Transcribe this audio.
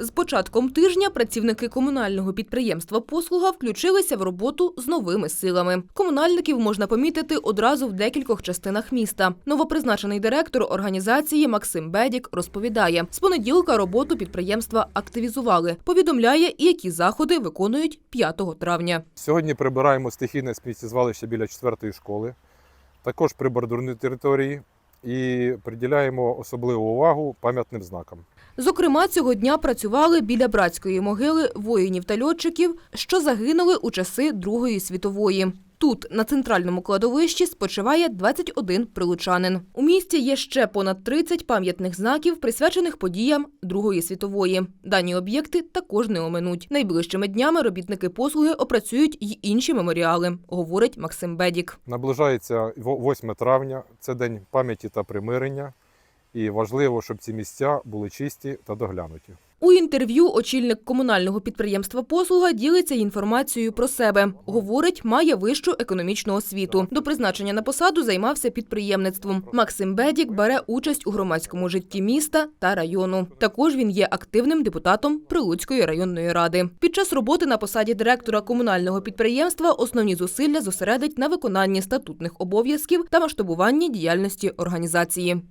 З початком тижня працівники комунального підприємства Послуга включилися в роботу з новими силами. Комунальників можна помітити одразу в декількох частинах міста. Новопризначений директор організації Максим Бедік розповідає, з понеділка роботу підприємства активізували. Повідомляє, які заходи виконують 5 травня. Сьогодні прибираємо стихійне сміттєзвалище біля четвертої школи, також прибордурні території і приділяємо особливу увагу пам'ятним знакам. Зокрема, цього дня працювали біля братської могили воїнів та льотчиків, що загинули у часи Другої світової. Тут, на центральному кладовищі, спочиває 21 прилучанин. У місті є ще понад 30 пам'ятних знаків, присвячених подіям Другої світової. Дані об'єкти також не оминуть. Найближчими днями робітники послуги опрацюють й інші меморіали, говорить Максим Бедік. Наближається во- 8 травня, це день пам'яті та примирення, і важливо, щоб ці місця були чисті та доглянуті. У інтерв'ю очільник комунального підприємства Послуга ділиться інформацією про себе. Говорить, має вищу економічну освіту. До призначення на посаду займався підприємництвом. Максим Бедік бере участь у громадському житті міста та району. Також він є активним депутатом Прилуцької районної ради. Під час роботи на посаді директора комунального підприємства основні зусилля зосередить на виконанні статутних обов'язків та масштабуванні діяльності організації.